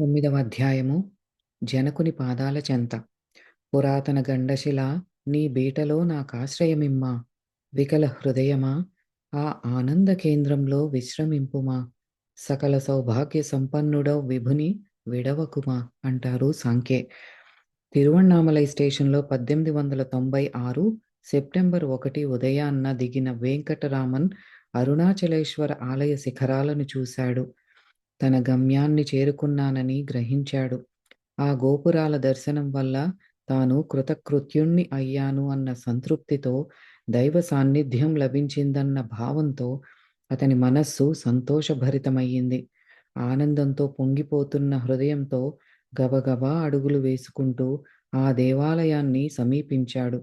తొమ్మిదవ అధ్యాయము. జనకుని పాదాల చెంత. పురాతన గండశిల నీ బీటలో నాకాశ్రయమిమ్మా. వికల హృదయమా ఆ ఆనంద కేంద్రంలో విశ్రమింపుమా. సకల సౌభాగ్య సంపన్నుడౌ విభుని విడవకుమా అంటారు సాంకే తిరువణ్ణామలై స్టేషన్లో పద్దెనిమిది వందల తొంభై ఆరు సెప్టెంబర్ ఒకటి ఉదయాన్న దిగిన వెంకటరామన్ అరుణాచలేశ్వర ఆలయ శిఖరాలను చూశాడు. తన గమ్యాన్ని చేరుకున్నానని గ్రహించాడు. ఆ గోపురాల దర్శనం వల్ల తాను కృతకృత్యుణ్ణి అయ్యాను అన్న సంతృప్తితో దైవ సాన్నిధ్యం లభించిందన్న భావంతో అతని మనస్సు సంతోషభరితమయ్యింది. ఆనందంతో పొంగిపోతున్న హృదయంతో గబగబా అడుగులు వేసుకుంటూ ఆ దేవాలయాన్ని సమీపించాడు.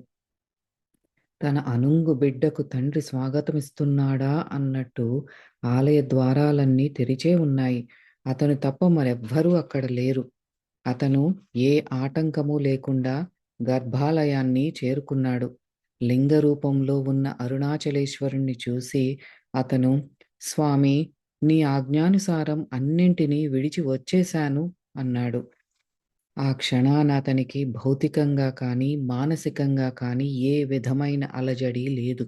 తన అనుంగు బిడ్డకు తండ్రి స్వాగతమిస్తున్నాడా అన్నట్టు ఆలయ ద్వారాలన్నీ తెరిచే ఉన్నాయి. అతను తప్ప మరెవ్వరూ అక్కడ లేరు. అతను ఏ ఆటంకము లేకుండా గర్భాలయాన్ని చేరుకున్నాడు. లింగ రూపంలో ఉన్న అరుణాచలేశ్వరుణ్ణి చూసి అతను స్వామి నీ ఆజ్ఞానుసారం అన్నింటినీ విడిచి వచ్చేశాను అన్నాడు. ఆ క్షణాన అతనికి భౌతికంగా కానీ మానసికంగా కానీ ఏ విధమైన అలజడి లేదు.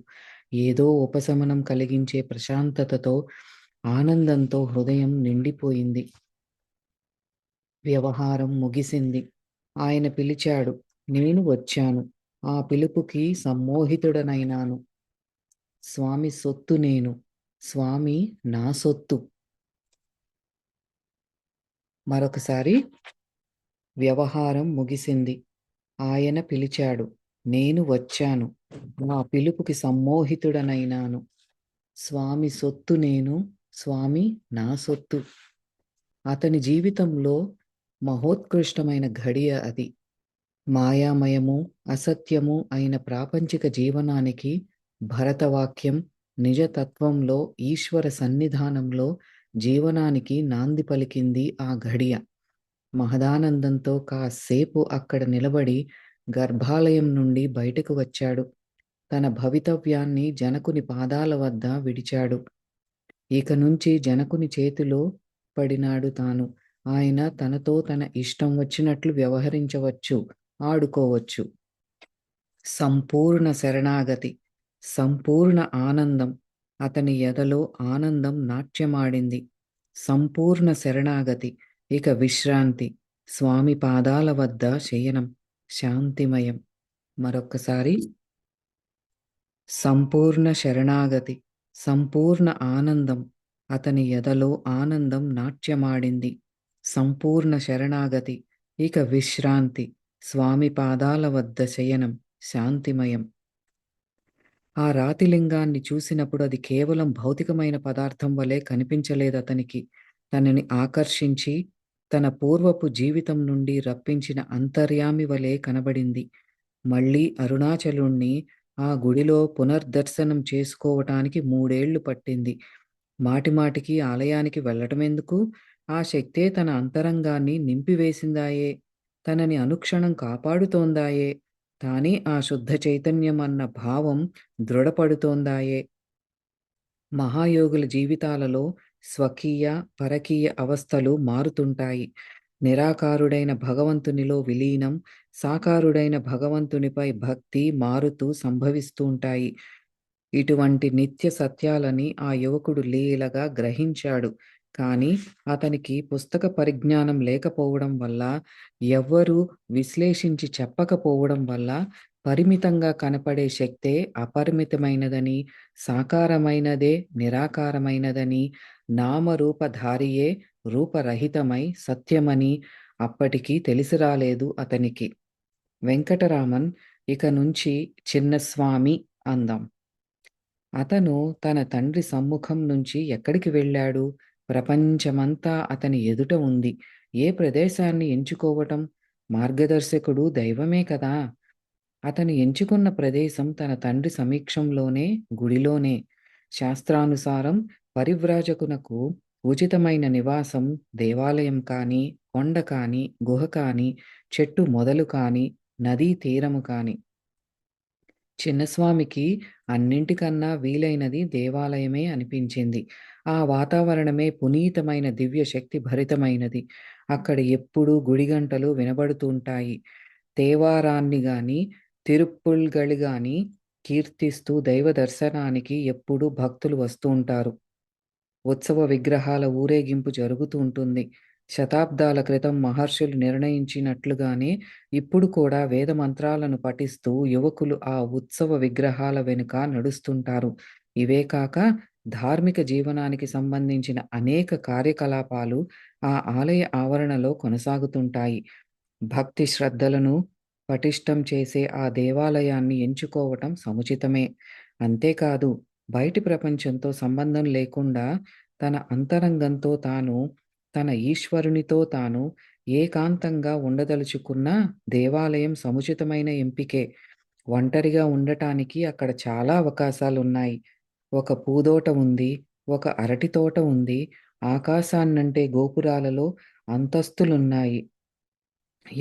ఏదో ఉపశమనం కలిగించే ప్రశాంతతతో ఆనందంతో హృదయం నిండిపోయింది. వ్యవహారం ముగిసింది. ఆయన పిలిచాడు నేను వచ్చాను. ఆ పిలుపుకి సమ్మోహితుడనైనాను. స్వామి సొత్తు నేను. స్వామి నా సొత్తు. మరొకసారి వ్యవహారం ముగిసింది. ఆయన పిలిచాడు నేను వచ్చాను. నా పిలుపుకి సమ్మోహితుడనైనాను. స్వామి సొత్తు నేను స్వామి నా సొత్తు. అతని జీవితంలో మహోత్కృష్టమైన ఘడియ అది. మాయామయము అసత్యము అయిన ప్రాపంచిక జీవనానికి భరతవాక్యం నిజతత్వంలో ఈశ్వర సన్నిధానంలో జీవనానికి నాంది పలికింది ఆ ఘడియ. మహదానందంతో కాసేపు అక్కడ నిలబడి గర్భాలయం నుండి బయటకు వచ్చాడు. తన భవితవ్యాన్ని జనకుని పాదాల వద్ద విడిచాడు. ఇక నుంచి జనకుని చేతిలో పడినాడు తాను. ఆయన తనతో తన ఇష్టం వచ్చినట్లు వ్యవహరించవచ్చు ఆడుకోవచ్చు. సంపూర్ణ శరణాగతి సంపూర్ణ ఆనందం. అతని ఎదలో ఆనందం నాట్యమాడింది. సంపూర్ణ శరణాగతి. ఇక విశ్రాంతి. స్వామి పాదాల వద్ద శయనం. శాంతిమయం. మరొక్కసారి. సంపూర్ణ శరణాగతి. సంపూర్ణ ఆనందం. అతని ఎదలో ఆనందం నాట్యమాడింది. సంపూర్ణ శరణాగతి. ఇక విశ్రాంతి. స్వామి పాదాల వద్ద శయనం. శాంతిమయం. ఆ రాతిలింగాన్ని చూసినప్పుడు అది కేవలం భౌతికమైన పదార్థం వలె కనిపించలేదు అతనికి తనని ఆకర్షించి తన పూర్వపు జీవితం నుండి రప్పించిన అంతర్యామి వలె కనబడింది. మళ్ళీ అరుణాచలుణ్ణి ఆ గుడిలో పునర్దర్శనం చేసుకోవటానికి మూడేళ్ళు పట్టింది. మాటిమాటికి ఆలయానికి వెళ్ళటమెందుకు? ఆ శక్తే తన అంతరంగాన్ని నింపివేసిందాయే? తనని అనుక్షణం కాపాడుతోందాయే? తానే ఆ శుద్ధ చైతన్యం అన్న భావం దృఢపడుతోందాయే? మహాయోగుల జీవితాలలో స్వకీయ పరకీయ అవస్థలు మారుతుంటాయి. నిరాకారుడైన భగవంతునిలో విలీనం సాకారుడైన భగవంతునిపై భక్తి మారుతూ సంభవిస్తూ ఉంటాయి ఇటువంటి నిత్య సత్యాలని ఆ యువకుడు లీలగా గ్రహించాడు. కానీ అతనికి పుస్తక పరిజ్ఞానం లేకపోవడం వల్ల ఎవ్వరూ విశ్లేషించి చెప్పకపోవడం వల్ల పరిమితంగా కనపడే శక్తే అపరిమితమైనదని సాకారమైనదే నిరాకారమైనదని నామరూపధారియే రూపరహితమై సత్యమని అప్పటికి తెలిసి రాలేదు అతనికి. వెంకటరామన్ ఇక నుంచి చిన్నస్వామి అందాం. అతను తన తండ్రి సమ్ముఖం నుంచి ఎక్కడికి వెళ్ళాడు? ప్రపంచమంతా అతని ఎదుట ఉంది. ఏ ప్రదేశాన్ని ఎంచుకోవటం? మార్గదర్శకుడు దైవమే కదా? అతను ఎంచుకున్న ప్రదేశం తన తండ్రి సమీక్షంలోనే గుడిలోనే. శాస్త్రానుసారం పరివ్రాజకునకు ఉచితమైన నివాసం దేవాలయం కాని కొండ కాని గుహ కాని చెట్టు మొదలు కాని నదీ తీరము కాని చిన్నస్వామికి అన్నింటికన్నా వీలైనది దేవాలయమే అనిపించింది ఆ వాతావరణమే పునీతమైన దివ్య శక్తి భరితమైనది అక్కడ ఎప్పుడూ గుడిగంటలు వినబడుతుంటాయి. తేవారాన్ని గాని, తిరుప్పుల్గళి గాని కీర్తిస్తూ దైవ దర్శనానికి ఎప్పుడూ భక్తులు వస్తూ ఉంటారు. ఉత్సవ విగ్రహాల ఊరేగింపు జరుగుతూ ఉంటుంది. శతాబ్దాల క్రితం మహర్షులు నిర్ణయించినట్లుగానే ఇప్పుడు కూడా వేద మంత్రాలను పఠిస్తూ యువకులు ఆ ఉత్సవ విగ్రహాల వెనుక నడుస్తుంటారు. ఇవే కాక ధార్మిక జీవనానికి సంబంధించిన అనేక కార్యకలాపాలు ఆ ఆలయ ఆవరణలో కొనసాగుతుంటాయి. భక్తి శ్రద్ధలను పటిష్టం చేసే ఆ దేవాలయాన్ని ఎంచుకోవటం సముచితమే. అంతేకాదు బయటి ప్రపంచంతో సంబంధం లేకుండా తన అంతరంగంతో తాను, తన ఈశ్వరునితో తాను ఏకాంతంగా ఉండదలుచుకున్న దేవాలయం సముచితమైన ఎంపికే. ఒంటరిగా ఉండటానికి అక్కడ చాలా అవకాశాలున్నాయి. ఒక పూదోట ఉంది. ఒక అరటి తోట ఉంది. ఆకాశాన్నంటే గోపురాలలో అంతస్తులున్నాయి.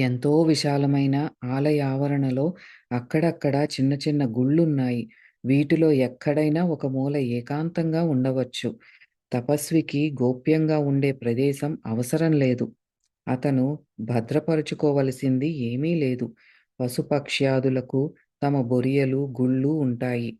ఎంతో విశాలమైన ఆలయ ఆవరణలో అక్కడక్కడ చిన్న చిన్న గుళ్ళున్నాయి. వీటిలో ఎక్కడైనా ఒక మూల ఏకాంతంగా ఉండవచ్చు. తపస్వికి గోప్యంగా ఉండే ప్రదేశం అవసరం లేదు. అతను భద్రపరుచుకోవలసింది ఏమీ లేదు. పశుపక్ష్యాదులకు తమ బొరియలు, గుళ్ళు ఉంటాయి.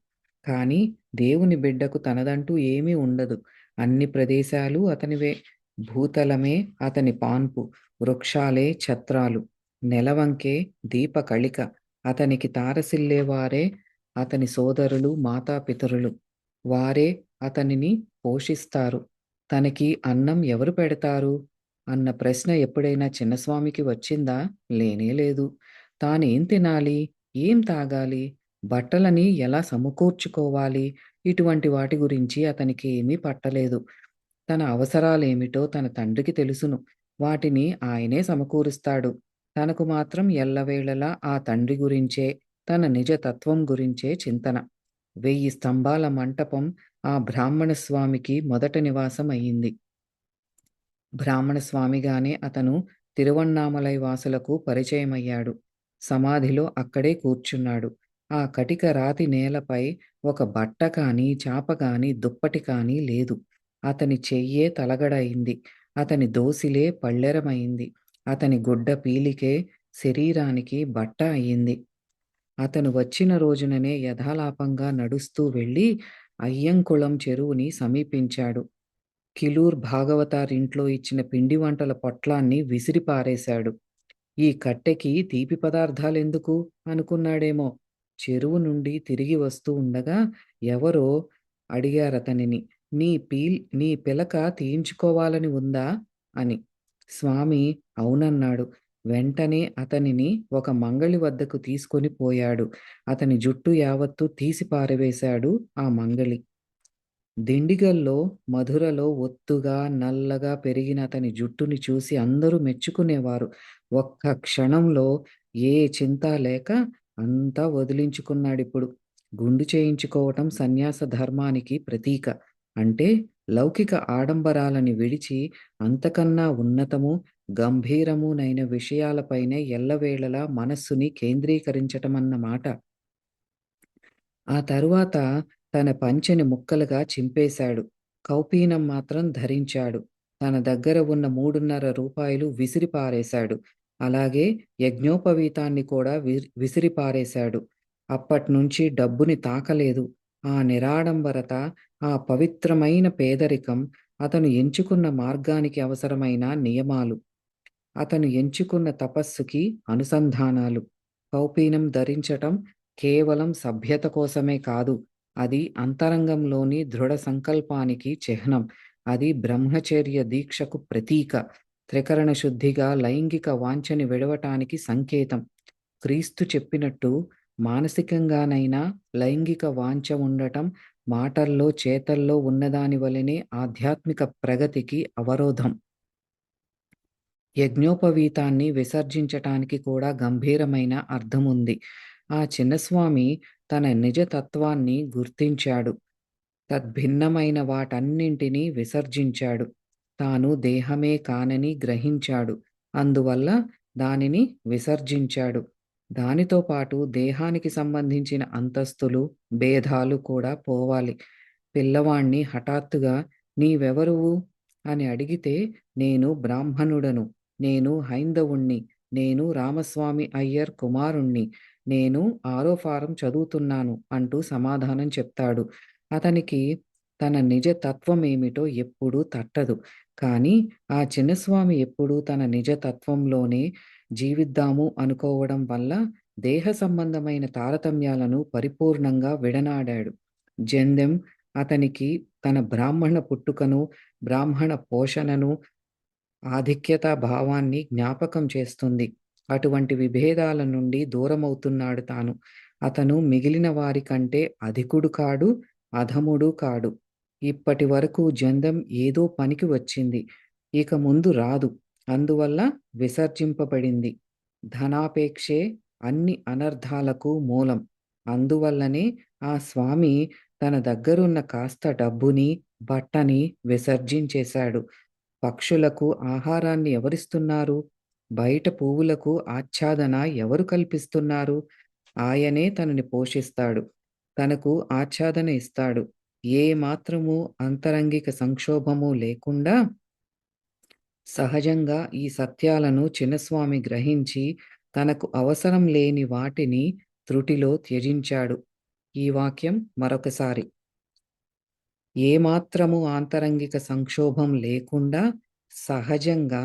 కానీ దేవుని బిడ్డకు తనదంటూ ఏమీ ఉండదు. అన్ని ప్రదేశాలు అతనివే. భూతలమే అతని పాన్పు. వృక్షాలే ఛత్రాలు. నెలవంకే దీపకళిక. అతనికి తారసిల్లేవారే అతని సోదరులు, మాతాపితరులు. వారే అతనిని పోషిస్తారు. తనకి అన్నం ఎవరు పెడతారు? అన్న ప్రశ్న ఎప్పుడైనా చిన్నస్వామికి వచ్చిందా? లేనేలేదు. తానేం తినాలి? ఏం తాగాలి? బట్టలని ఎలా సమకూర్చుకోవాలి? ఇటువంటి వాటి గురించి అతనికి ఏమీ పట్టలేదు. తన అవసరాలేమిటో తన తండ్రికి తెలుసును. వాటిని ఆయనే సమకూరుస్తాడు. తనకు మాత్రం ఎల్లవేళలా ఆ తండ్రి గురించే, తన నిజ తత్వం గురించే చింతన. వెయ్యి స్తంభాల మంటపం ఆ బ్రాహ్మణ స్వామికి మొదట నివాసం అయింది. బ్రాహ్మణ స్వామిగానే అతను తిరువన్నామలై వాసులకు పరిచయమయ్యాడు. సమాధిలో అక్కడే కూర్చున్నాడు. ఆ కటిక రాతి నేలపై ఒక బట్ట కానీ, చాప కానీ, దుప్పటి కానీ లేదు. అతని చెయ్యే తలగడ అయింది. అతని దోసిలే పళ్ళెరమైంది అతని గుడ్డ పీలికే శరీరానికి బట్ట అయింది. అతను వచ్చిన రోజుననే యథాలాపంగా నడుస్తూ వెళ్ళి అయ్యంకుళం చెరువుని సమీపించాడు. కిలూర్ భాగవతారింట్లో ఇచ్చిన పిండి వంటల పొట్లాన్ని విసిరిపారేశాడు ఈ కట్టెకి తీపి పదార్థాలెందుకు? అనుకున్నాడేమో. చెరువు నుండి తిరిగి వస్తూ ఉండగా ఎవరో అడిగారతనిని. నీ పీల్ నీ పిలక తీయించుకోవాలని ఉందా? అని. స్వామి అవునన్నాడు. వెంటనే అతనిని ఒక మంగలి వద్దకు తీసుకొని పోయాడు. అతని జుట్టు యావత్తు తీసి పారవేశాడు ఆ మంగలి. దిండిగల్లో మధురలో ఒత్తుగా, నల్లగా పెరిగిన అతని జుట్టుని చూసి అందరూ మెచ్చుకునేవారు. ఒక్క క్షణంలో ఏ చింతా లేక అంతా వదిలించుకున్నాడిప్పుడు. గుండు చేయించుకోవటం సన్యాస ధర్మానికి ప్రతీక. అంటే లౌకిక ఆడంబరాలని విడిచి అంతకన్నా ఉన్నతము గంభీరమునైన విషయాలపైనే ఎల్లవేళలా మనస్సుని కేంద్రీకరించటమన్నమాట. ఆ తరువాత తన పంచెని ముక్కలుగా చింపేశాడు. కౌపీనం మాత్రం ధరించాడు. తన దగ్గర ఉన్న మూడున్నర రూపాయలు విసిరి పారేశాడు. అలాగే యజ్ఞోపవీతాన్ని కూడా వి విసిరిపారేశాడు అప్పట్నుంచి డబ్బుని తాకలేదు. ఆ నిరాడంబరత, ఆ పవిత్రమైన పేదరికం అతను ఎంచుకున్న మార్గానికి అవసరమైన నియమాలు. అతను ఎంచుకున్న తపస్సుకి అనుసంధానాలు. కౌపీనం ధరించటం కేవలం సభ్యత కోసమే కాదు. అది అంతరంగంలోని దృఢ సంకల్పానికి చిహ్నం. అది బ్రహ్మచర్య దీక్షకు ప్రతీక. త్రికరణ శుద్ధిగా లైంగిక వాంఛని విడవటానికి సంకేతం. క్రీస్తు చెప్పినట్టు మానసికంగానైనా లైంగిక వాంఛ ఉండటం మాటల్లో, చేతల్లో ఉన్నదాని వలెనే ఆధ్యాత్మిక ప్రగతికి అవరోధం. యజ్ఞోపవీతాన్ని విసర్జించటానికి కూడా గంభీరమైన అర్థముంది. ఆ చిన్నస్వామి తన నిజ తత్వాన్ని గుర్తించాడు. తద్భిన్నమైన వాటన్నింటినీ విసర్జించాడు. తాను దేహమే కానని గ్రహించాడు. అందువల్ల దానిని విసర్జించాడు. దానితో పాటు దేహానికి సంబంధించిన అంతస్తులు, భేదాలు కూడా పోవాలి. పిల్లవాణ్ణి హఠాత్తుగా నీవెవరువు? అని అడిగితే నేను బ్రాహ్మణుడను. నేను హైందవుణ్ణి. నేను రామస్వామి అయ్యర్ కుమారుణ్ణి. నేను ఆరో ఫారం చదువుతున్నాను అంటూ సమాధానం చెప్తాడు. అతనికి తన నిజ తత్వమేమిటో ఎప్పుడూ తట్టదు. కానీ ఆ చిన్నస్వామి ఎప్పుడూ తన నిజ తత్వంలోనే జీవిద్దాము అనుకోవడం వల్ల దేహ సంబంధమైన తారతమ్యాలను పరిపూర్ణంగా విడనాడాడు. జందెం అతనికి తన బ్రాహ్మణ పుట్టుకను, బ్రాహ్మణ పోషణను, ఆధిక్యత భావాన్ని జ్ఞాపకం చేస్తుంది. అటువంటి విభేదాల నుండి దూరమవుతున్నాడు తాను. అతను మిగిలిన వారి కంటే అధికుడు కాడు, అధముడు కాడు. ఇప్పటివరకు జందెం ఏదో పనికి వచ్చింది. ఇక ముందు రాదు. అందువల్ల విసర్జింపబడింది. ధనాపేక్షే అన్ని అనర్థాలకు మూలం. అందువల్లనే ఆ స్వామి తన దగ్గరున్న కాస్త డబ్బుని, బట్టని విసర్జించేశాడు. పక్షులకు ఆహారాన్ని ఎవరిస్తున్నారు? బయట పువ్వులకు ఆచ్ఛాదన ఎవరు కల్పిస్తున్నారు? ఆయనే తనని పోషిస్తాడు. తనకు ఆచ్ఛాదన ఇస్తాడు. ఏ మాత్రము అంతరంగిక సంక్షోభము లేకుండా సహజంగా ఈ సత్యాలను చిన్నస్వామి గ్రహించి తనకు అవసరం లేని వాటిని త్రుటిలో త్యజించాడు. ఈ వాక్యం మరొకసారి. ఏ మాత్రము ఆంతరంగిక సంక్షోభం లేకుండా సహజంగా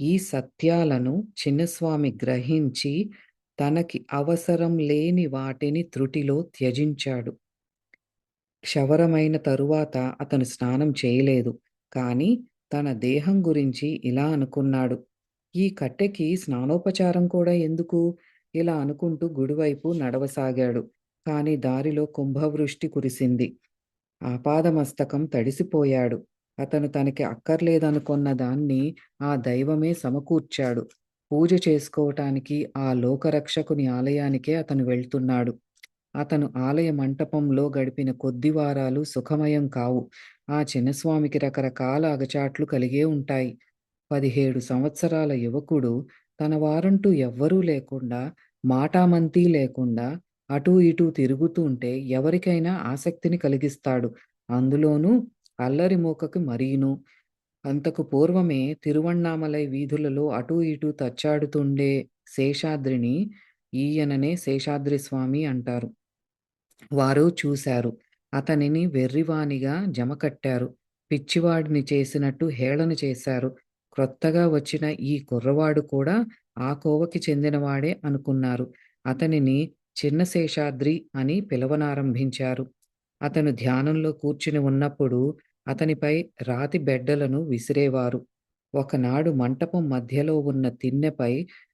ఈ సత్యాలను చిన్నస్వామి గ్రహించి తనకి అవసరం లేని వాటిని త్రుటిలో త్యజించాడు. క్షవరమైన తరువాత అతను స్నానం చేయలేదు. కానీ తన దేహం గురించి ఇలా అనుకున్నాడు. ఈ కట్టెకి స్నానోపచారం కూడా ఎందుకు? ఇలా అనుకుంటూ గుడివైపు నడవసాగాడు. కాని దారిలో కుంభవృష్టి కురిసింది. ఆపాదమస్తకం తడిసిపోయాడు. అతను తనకి అక్కర్లేదనుకున్న దాన్ని ఆ దైవమే సమకూర్చాడు. పూజ చేసుకోవటానికి ఆ లోకరక్షకుని ఆలయానికే అతను వెళ్తున్నాడు. అతను ఆలయ మంటపంలో గడిపిన కొద్ది వారాలు సుఖమయం కావు. ఆ చిన్నస్వామికి రకరకాల అగచాట్లు కలిగే ఉంటాయి. పదిహేడు సంవత్సరాల యువకుడు తన వారంటూ ఎవ్వరూ లేకుండా, మాటామంతీ లేకుండా అటూ ఇటూ తిరుగుతుంటే ఎవరికైనా ఆసక్తిని కలిగిస్తాడు. అందులోనూ అల్లరి మూకకి మరీను. అంతకు పూర్వమే తిరువణ్ణామలై వీధులలో అటూ ఇటూ తచ్చాడుతుండే శేషాద్రిని ఈయననే శేషాద్రి స్వామి అంటారు. వారు చూశారు. అతనిని వెర్రివానిగా జమకట్టారు. పిచ్చివాడిని చేసినట్టు హేళన చేశారు. క్రొత్తగా వచ్చిన ఈ కుర్రవాడు కూడా ఆ కోవకి చెందినవాడే అనుకున్నారు. అతనిని చిన్న శేషాద్రి అని పిలవనారంభించారు. అతను ధ్యానంలో కూర్చుని ఉన్నప్పుడు అతనిపై రాతి బెడ్డలను విసిరేవారు. ఒకనాడు మంటపం మధ్యలో ఉన్న తిన్నెపై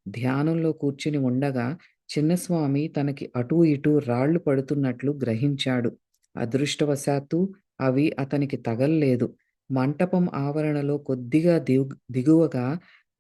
ధ్యానంలో కూర్చుని ఉండగా చిన్నస్వామి తనకి అటూ ఇటూ రాళ్ళు పడుతున్నట్లు గ్రహించాడు. అదృష్టవశాత్తు అవి అతనికి తగల్లేదు. మంటపం ఆవరణలో కొద్దిగా దిగు దిగువగా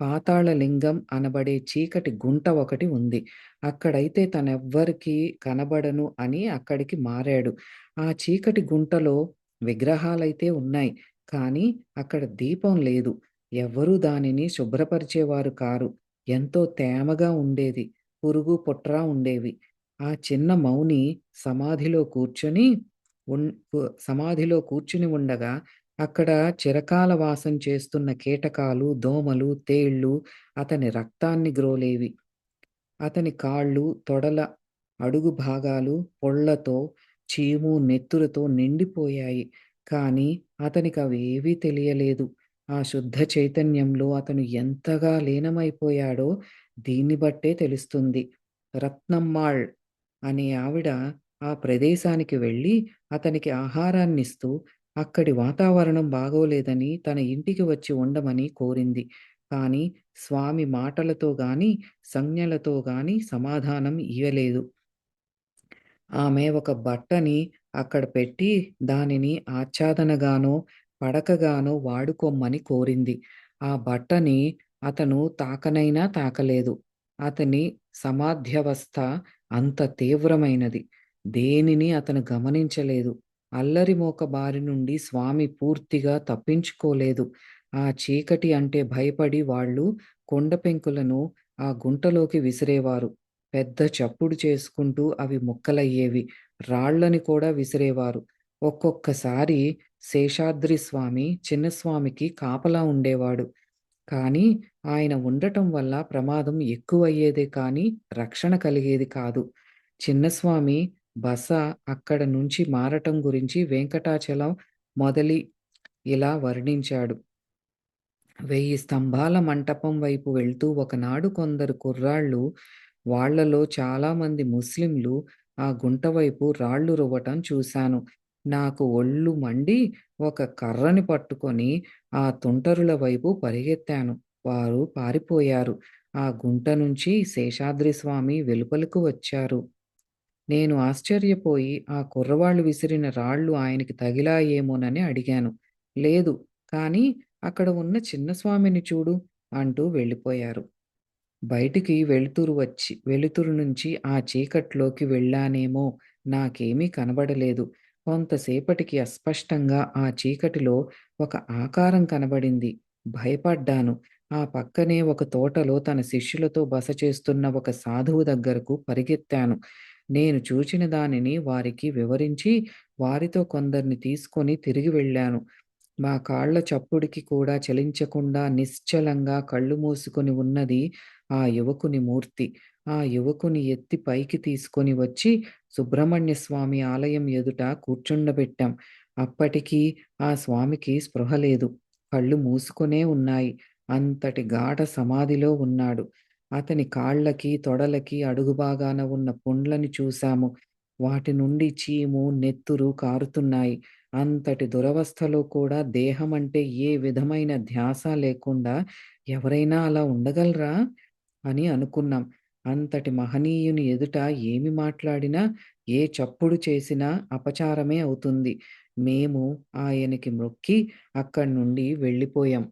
పాతాళలింగం అనబడే చీకటి గుంట ఒకటి ఉంది. అక్కడైతే తనెవ్వరికీ కనబడను అని అక్కడికి మారాడు. ఆ చీకటి గుంటలో విగ్రహాలైతే ఉన్నాయి. కానీ అక్కడ దీపం లేదు. ఎవ్వరూ దానిని శుభ్రపరిచేవారు కారు. ఎంతో తేమగా ఉండేది. పురుగు, పుట్రా ఉండేవి. ఆ చిన్న మౌని సమాధిలో కూర్చొని సమాధిలో కూర్చుని ఉండగా అక్కడ చిరకాల వాసం చేస్తున్న కీటకాలు, దోమలు, తేళ్ళు అతని రక్తాన్ని గ్రోలేవి. అతని కాళ్ళు, తొడల అడుగు భాగాలు పొళ్ళతో, చీము, నెత్తులతో నిండిపోయాయి. కానీ అతనికి అవేవీ తెలియలేదు. ఆ శుద్ధ చైతన్యంలో అతను ఎంతగా లీనమైపోయాడో దీన్ని బట్టే తెలుస్తుంది. రత్నమ్మాళ్ అనే ఆవిడ ఆ ప్రదేశానికి వెళ్ళి అతనికి ఆహారాన్నిస్తూ అక్కడి వాతావరణం బాగోలేదని తన ఇంటికి వచ్చి ఉండమని కోరింది. కానీ స్వామి మాటలతో గాని, సంజ్ఞలతో గాని సమాధానం ఇవ్వలేదు ఆమె ఒక బట్టని అక్కడ పెట్టి దానిని ఆచ్ఛాదనగానో, పడకగానో వాడుకోమ్మని కోరింది. ఆ బట్టని అతను తాకనైనా తాకలేదు. అతని సమాధ్యవస్థ అంత తీవ్రమైనది. దేనిని అతను గమనించలేదు. అల్లరిమోక బారి నుండి స్వామి పూర్తిగా తప్పించుకోలేదు. ఆ చీకటి అంటే భయపడి వాళ్ళు కొండపెంకులను ఆ గుంటలోకి విసిరేవారు. పెద్ద చప్పుడు చేసుకుంటూ అవి ముక్కలయ్యేవి. రాళ్ళని కూడా విసిరేవారు. ఒక్కొక్కసారి శేషాద్రి స్వామి చిన్నస్వామికి కాపలా ఉండేవాడు. కానీ ఆయన ఉండటం వల్ల ప్రమాదం ఎక్కువయ్యేదే కానీ రక్షణ కలిగేది కాదు. చిన్నస్వామి బస అక్కడ నుంచి మారటం గురించి వెంకటాచలం మొదలి ఇలా వర్ణించాడు. వెయ్యి స్తంభాల మంటపం వైపు వెళ్తూ ఒకనాడు కొందరు కుర్రాళ్ళు, వాళ్ళలో చాలామంది ముస్లింలు ఆ గుంట వైపు రాళ్ళు రువ్వటం చూశాను. నాకు ఒళ్ళు మండి ఒక కర్రని పట్టుకొని ఆ తుంటరుల వైపు పరిగెత్తాను. వారు పారిపోయారు. ఆ గుంట నుంచి శేషాద్రి స్వామి వెలుపలకు వచ్చారు. నేను ఆశ్చర్యపోయి ఆ కుర్రవాళ్ళు విసిరిన రాళ్ళు ఆయనకి తగిలాయేమోనని అడిగాను. లేదు, కానీ అక్కడ ఉన్న చిన్నస్వామిని చూడు అంటూ వెళ్ళిపోయారు. బయటికి వెలుతురు వచ్చి వెలుతురు నుంచి ఆ చీకట్లోకి వెళ్ళానేమో నాకేమీ కనబడలేదు. కొంతసేపటికి అస్పష్టంగా ఆ చీకటిలో ఒక ఆకారం కనబడింది. భయపడ్డాను. ఆ పక్కనే ఒక తోటలో తన శిష్యులతో బస చేస్తున్న ఒక సాధువు దగ్గరకు పరిగెత్తాను. నేను చూచిన దానిని వారికి వివరించి, వారితో కొందరిని తీసుకొని తిరిగి వెళ్ళాను. మా కాళ్ళ చప్పుడుకి కూడా చలించకుండా నిశ్చలంగా కళ్ళు మూసుకొని ఉన్నది ఆ యువకుని మూర్తి. ఆ యువకుని ఎత్తి పైకి తీసుకొని వచ్చి సుబ్రహ్మణ్య స్వామి ఆలయం ఎదుట కూర్చుండబెట్టాం. అప్పటికీ ఆ స్వామికి స్పృహ లేదు. కళ్ళు మూసుకొనే ఉన్నాయి. అంతటి గాఢ సమాధిలో ఉన్నాడు. అతని కాళ్ళకి, తొడలకి అడుగుబాగాన ఉన్న పుండ్లని చూశాము. వాటి నుండి చీము, నెత్తురు కారుతున్నాయి. అంతటి దురవస్థలో కూడా దేహమంటే ఏ విధమైన ధ్యాస లేకుండా ఎవరైనా అలా ఉండగలరా? అని అనుకున్నాం. అంతటి మహనీయుని ఎదుట ఏమి మాట్లాడినా, ఏ చప్పుడు చేసినా అపచారమే అవుతుంది. మేము ఆయనకి మ్రొక్కి అక్కడ్నుండి వెళ్ళిపోయాం.